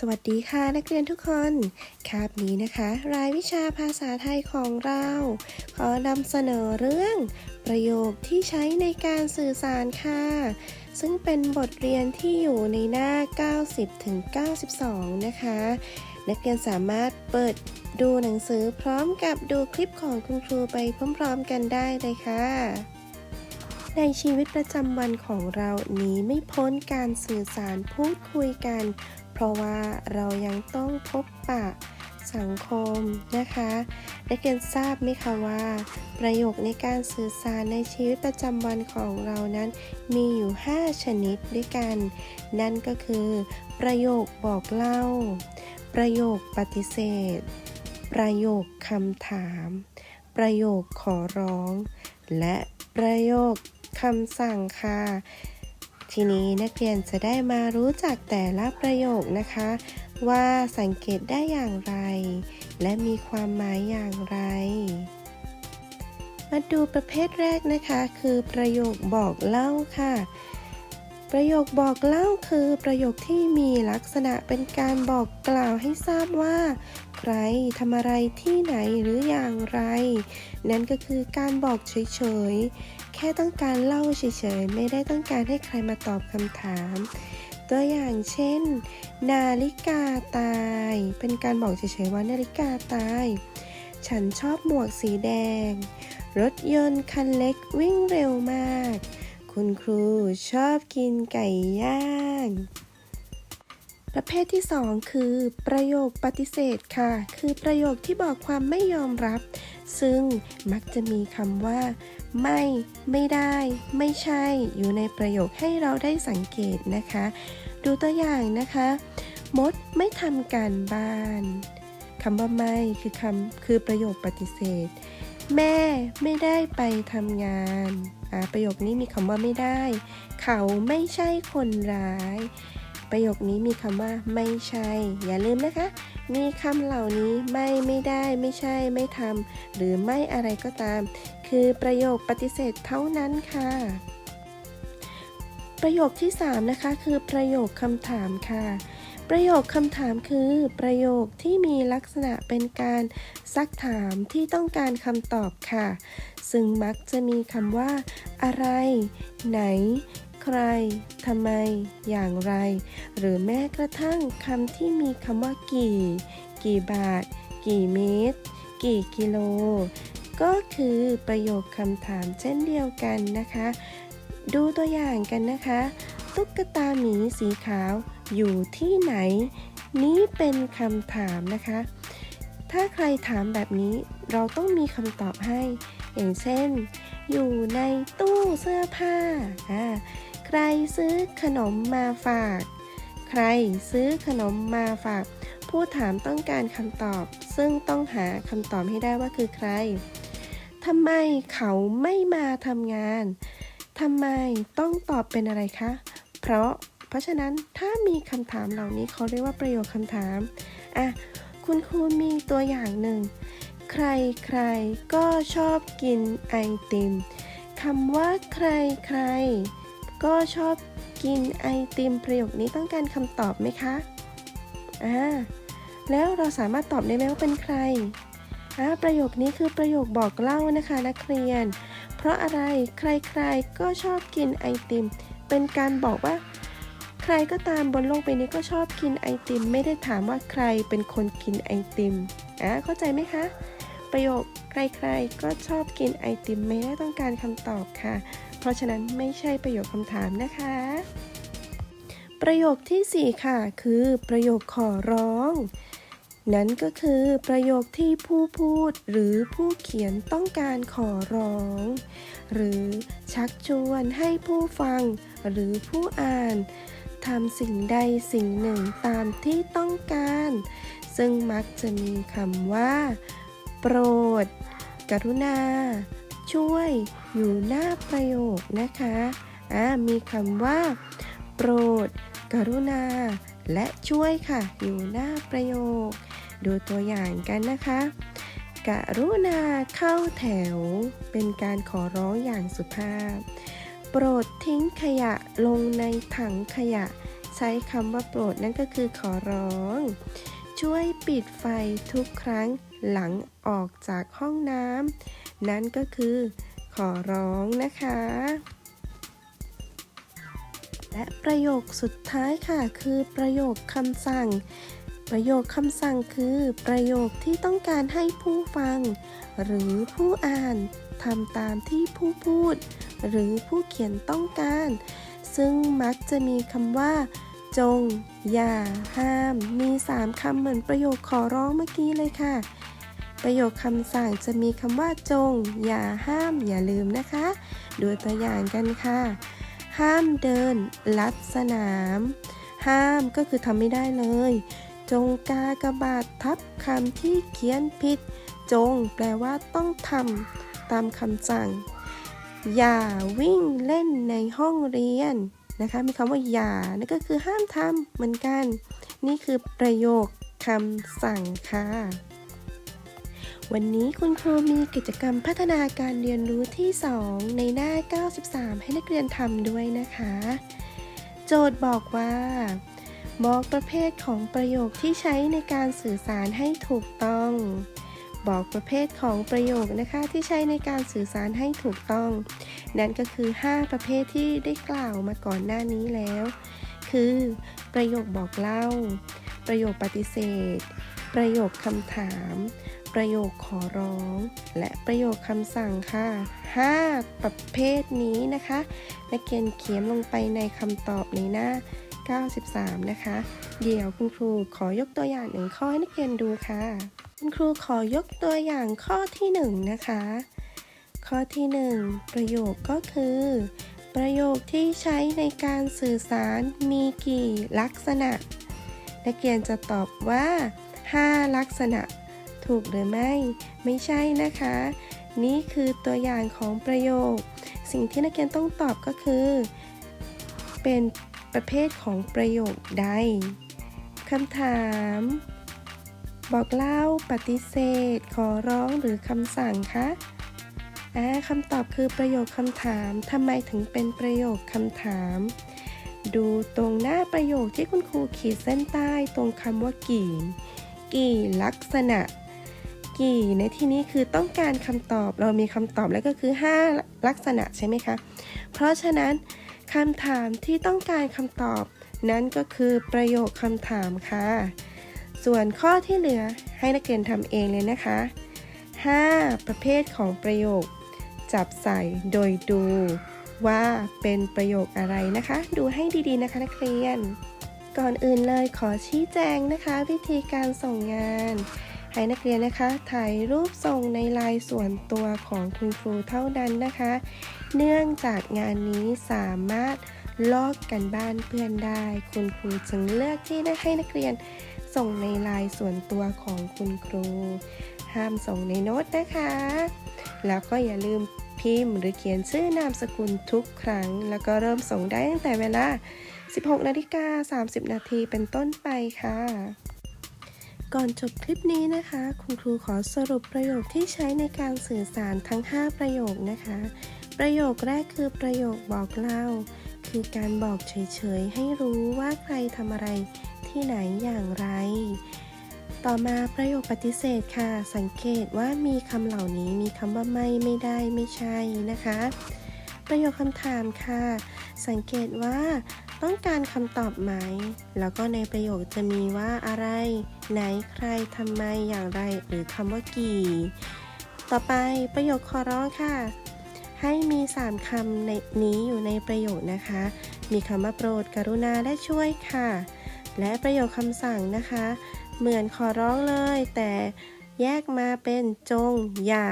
สวัสดีค่ะนักเรียนทุกคนคาบนี้นะคะ รายวิชาภาษาไทยของเรา ขอนำเสนอเรื่อง ประโยคที่ใช้ในการสื่อสารค่ะ ซึ่งเป็นบทเรียนที่อยู่ในหน้า 90ถึง92 นะคะ นักเรียนสามารถเปิดดูหนังสือพร้อมกับดูคลิปของคุณครูไปพร้อมๆกันได้เลยค่ะในชีวิตประจำวันของเรานี้ไม่พ้นการสื่อสารพูดคุยกัน เพราะว่าเรายังต้องพบปะสังคมนะคะนักเรียนทราบไหมคะว่า ประโยคในการสื่อสารในชีวิตประจำวันของเรานั้น มีอยู่ 5 ชนิดด้วยกัน นั่นก็คือ ประโยคบอกเล่า ประโยคปฏิเสธ ประโยคคำถาม ประโยคขอร้อง และประโยคคำสั่งค่ะ ทีนี้นักเรียนจะได้มารู้จักแต่ละประโยคนะคะ ว่าสังเกตได้อย่างไร และมีความหมายอย่างไร มาดูประเภทแรกนะคะ คือประโยคบอกเล่าค่ะ ประโยคบอกเล่าคือประโยคที่มีลักษณะเป็นการบอกกล่าวให้ทราบว่า ใครทำอะไรที่ไหนหรืออย่างไร นั่นก็คือการบอกเฉยๆ แค่ต้องการเล่าเฉยๆ ไม่ได้ต้องการให้ใครมาตอบคำถาม ตัวอย่างเช่น นาฬิกาตาย เป็นการบอกเฉยๆว่านาฬิกาตาย ฉันชอบหมวกสีแดง รถยนต์คันเล็กวิ่งเร็วมาก คุณครูชอบกินไก่ย่าง ประเภทที่ 2 คือ ประโยคปฏิเสธค่ะ คือประโยคที่บอกความไม่ยอมรับ ซึ่งมักจะมีคำว่า ไม่ ไม่ได้ ไม่ใช่ อยู่ในประโยคให้เราได้สังเกตนะคะ ดูตัวอย่างนะคะ มดไม่ทำการบ้านคำว่าไม่คือคำคือประโยคปฏิเสธ แม่ไม่ได้ไปทำงานอ่าประโยคนี้มีคำว่าไม่ได้ เขาไม่ใช่คนร้าย ประโยคนี้มีคำว่าไม่ใช่ อย่าลืมนะคะ มีคำเหล่านี้ไม่ไม่ได้ ไม่ใช่ไม่ทำหรือไม่อะไรก็ตาม คือประโยคปฏิเสธเท่านั้นค่ะประโยคที่ 3 นะคะ คือประโยคคำถามค่ะ ประโยคคำถามคือ ประโยคที่มีลักษณะเป็นการซักถามที่ต้องการคำตอบค่ะ ซึ่งมักจะมีคำว่า อะไร ไหน ใครทำไม อย่างไร หรือแม้กระทั่งคำที่มีคำว่ากี่ กี่บาท กี่เมตร กี่กิโล ก็คือประโยคคำถามเช่นเดียวกันนะคะ ดูตัวอย่างกันนะคะ ตุ๊กตาหมีสีขาว อยู่ที่ไหน นี้เป็นคำถามนะคะ ถ้าใครถามแบบนี้เราต้องมีคำตอบให้ อย่างเช่น อยู่ในตู้เสื้อผ้า ใครซื้อขนมมาฝาก ใครซื้อขนมมาฝาก ผู้ถามต้องการคำตอบ ซึ่งต้องหาคำตอบให้ได้ว่าคือใครทำไมเขาไม่มาทำงานทำไมต้องตอบเป็นอะไรคะ เพราะ เพราะฉะนั้นถ้ามีคำถามเหล่านี้เขาเรียกว่าประโยคคำถามอะคุณครูมีตัวอย่างหนึ่ง ใครใครก็ชอบกินไอติมคำว่าใครใครก็ชอบกินไอติมประโยคนี้ต้องการคำตอบไหมคะอ่าแล้วเราสามารถตอบได้ไหมว่าเป็นใครอ่าประโยคนี้คือประโยคบอกเล่านะคะนักเรียน เพราะอะไรใครๆก็ชอบกินไอติม เป็นการบอกว่า รก็ตามบนโลกใบนี้ก็ชอบกินไอติม ไม่ได้ถามว่าใครเป็นคนกินไอติมอะเข้าใจไหมคะ ประโยคใครๆก็ชอบกินไอติมไม่ได้ต้องการคำตอบค่ะ เพราะฉะนั้นไม่ใช่ประโยคคำถามนะคะ ประโยคทีสี่4 ค่ะ คือประโยคขอร้อง นั่นก็คือประโยคที่ผู้พูดหรือผู้เขียนต้องการขอร้อง หรือชักชวนให้ผู้ฟังหรือผู้อ่าน ทำสิ่งใดสิ่งหนึ่งตามที่ต้องการ ซึ่งมักจะมีคำว่า โปรด กรุณา ช่วยอยู่หน้าประโยคนะคะอ่ามีคำว่า โปรด กรุณา และช่วยค่ะ อยู่หน้าประโยค ดูตัวอย่างกันนะคะ กรุณาเข้าแถว เป็นการขอร้องอย่างสุภาพ โปรดทิ้งขยะลงในถังขยะ ใช้คำว่าโปรดนั่นก็คือขอร้อง ช่วยปิดไฟทุกครั้งหลังออกจากห้องน้ำนั่นก็คือขอร้องนะคะ และประโยคสุดท้ายค่ะ คือประโยคคำสั่ง ประโยคคำสั่งคือ ประโยคที่ต้องการให้ผู้ฟัง หรือผู้อ่านทำตามที่ผู้พูด หรือผู้เขียนต้องการ ซึ่งมักจะมีคำว่า จง อย่า ห้าม มี 3คำเหมือนประโยคขอร้องเมื่อกี้เลยค่ะ ประโยคคำสั่งจะมีคำว่า จง อย่าห้าม อย่าลืมนะคะ ดูตัวอย่างกันค่ะ ห้ามเดิน ลัดสนาม ห้ามก็คือทำไม่ได้เลย จงกากระบาททับคำที่เขียนผิด จง แปลว่าต้องทำตามคำสั่ง อย่าวิ่งเล่นในห้องเรียนนะคะมีคำว่าอย่านั่นก็คือห้ามทำเหมือนกัน นี่คือประโยคคำสั่งค่ะ วันนี้คุณครูมีกิจกรรมพัฒนาการเรียนรู้ที่ 2 ในหน้า 93 ให้นักเรียนทำด้วยนะคะ โจทย์บอกว่า บอกประเภทของประโยคที่ใช้ในการสื่อสารให้ถูกต้อง บอกประเภทของประโยคนะคะที่ใช้ในการสื่อสารให้ถูกต้อง นั่นก็คือ 5 ประเภทที่ได้กล่าวมาก่อนหน้านี้แล้ว คือ ประโยคบอกเล่า ประโยคปฏิเสธ ประโยคคำถาม ประโยคขอร้อง และประโยคคำสั่งค่ะ 5 ประเภทนี้นะคะนักเรียนเขียนลงไปในคำตอบในหน้า93 นะคะ เดี๋ยวคุณครูขอยกตัวอย่างหนึ่งข้อให้นักเรียนดูค่ะ คุณครูขอยกตัวอย่างข้อที่1นะคะ ข้อที่ 1 ประโยคก็คือ ประโยคที่ใช้ในการสื่อสารมีกี่ลักษณะ นักเรียนจะตอบว่า 5 ลักษณะ ถูกหรือไม่ ไม่ใช่นะคะ นี่คือตัวอย่างของประโยค สิ่งที่นักเรียนต้องตอบก็คือ เป็นประเภทของประโยคใดคำถาม บอกเล่าปฏิเสธ ขอร้องหรือคำสั่งคะอ่าคำตอบคือประโยคคำถามทำไมถึงเป็นประโยคคำถาม ดูตรงหน้าประโยคที่คุณครูขีดเส้นใต้ตรงคำว่ากี่ กี่ลักษณะ กี่ในที่นี้คือต้องการคำตอบเรามีคำตอบแล้วก็คือ 5 ลักษณะใช่ไหมคะ เพราะฉะนั้นคำถามที่ต้องการคำตอบ นั้นก็คือประโยคคำถามค่ะ ส่วนข้อที่เหลือให้นักเรียนทำเองเลยนะคะ 5 ประเภทของประโยค จับใส่โดยดูว่าเป็นประโยคอะไรนะคะ ดูให้ดีๆนะคะนักเรียน ก่อนอื่นเลยขอชี้แจงนะคะ วิธีการส่งงาน ให้นักเรียนนะคะถ่ายรูปส่งในลน์ส่วนตัวของคุณครูเท่านั้นนะคะ เนื่องจากงานนี้สามารถลอกกันบ้านเพื่อนได้ คุณครูจึงเลือกที่จะให้นักเรียน ส่งในไลน์ส่วนตัวของคุณครู ห้ามส่งในโน้ตนะคะ แล้วก็อย่าลืมพิมพ์หรือเขียนชื่อนามสกุลทุกครั้ง แล้วก็เริ่มส่งได้ตั้งแต่เวลา 16นาฬิกา30 นาทีเป็นต้นไปค่ะ ก่อนจบคลิปนี้นะคะ คุณครูขอสรุปประโยคที่ใช้ในการสื่อสารทั้ง 5 ประโยคนะคะ ประโยคแรกคือประโยคบอกเล่า คือการบอกเฉยๆ ให้รู้ว่าใครทำอะไรที่ไหนอย่างไร ต่อมาประโยคปฏิเสธค่ะ สังเกตว่ามีคำเหล่านี้มีคำว่าไม่ไม่ได้ไม่ใช่นะคะ ประโยคคำถามค่ะ สังเกตว่าต้องการคำตอบไหม แล้วก็ในประโยคจะมีว่าอะไร ไหนใครทำไมอย่างไร หรือคำว่ากี่ ต่อไปประโยคขอร้องค่ะ ให้มี 3คำในนี้อยู่ในประโยคนะคะ มีคำว่าโปรด กรุณาและช่วยค่ะ และประโยคคำสั่งนะคะ เหมือนขอร้องเลย แต่แยกมาเป็นจง อย่า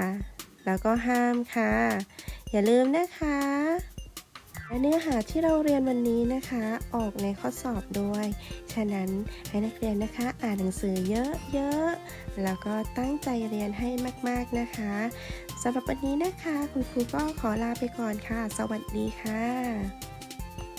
แล้วก็ห้ามค่ะ อย่าลืมนะคะและเนื้อหาที่เราเรียนวันนี้นะคะ ออกในข้อสอบด้วย ฉะนั้นให้นักเรียนนะคะอ่านหนังสือเยอะๆ แล้วก็ตั้งใจเรียนให้มากๆนะคะ สำหรับวันนี้นะคะ คุณครูก็ขอลาไปก่อนค่ะ สวัสดีค่ะ